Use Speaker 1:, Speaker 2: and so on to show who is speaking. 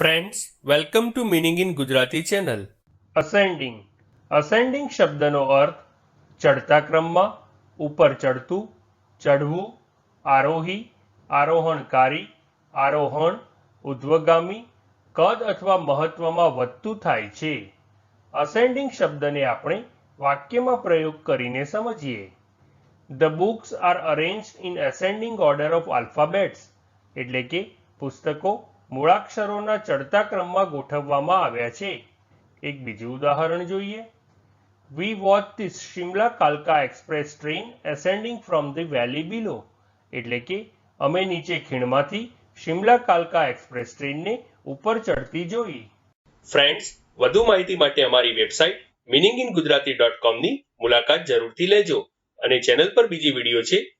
Speaker 1: Friends welcome to meaning in Gujarati channel ascending ascending શબ્દનો અર્થ ચડતા ક્રમમાં, ઉપર ચડતું ચડવું આરોહી, આરોહણકારી, આરોહણ ઉધ્વગામી કદ અથવા મહત્વમાં વધતું થાય છે. અસેન્ડિંગ શબ્દને આપણે વાક્યમાં પ્રયોગ કરીને સમજીએ. The books are arrange in ascending order of alphabets એટલે કે પુસ્તકો મૂળાક્ષરોના ચડતા ક્રમમાં ગોઠવવામાં આવ્યા છે. એક બીજું ઉદાહરણ જોઈએ. We watch this Shimla કાલકા express train ascending from the valley below એટલે કે, અમે નીચે ખીણમાંથી શિમલા કાલકા એક્સપ્રેસ ટ્રેનને ઉપર ચડતી જોઈ. ફ્રેન્ડ્સ વધુ માહિતી માટે અમારી website meaning in Gujarati dot કોમની મુલાકાત જરૂરથી લેજો. અને ચેનલ પર બીજી વીડિયો છે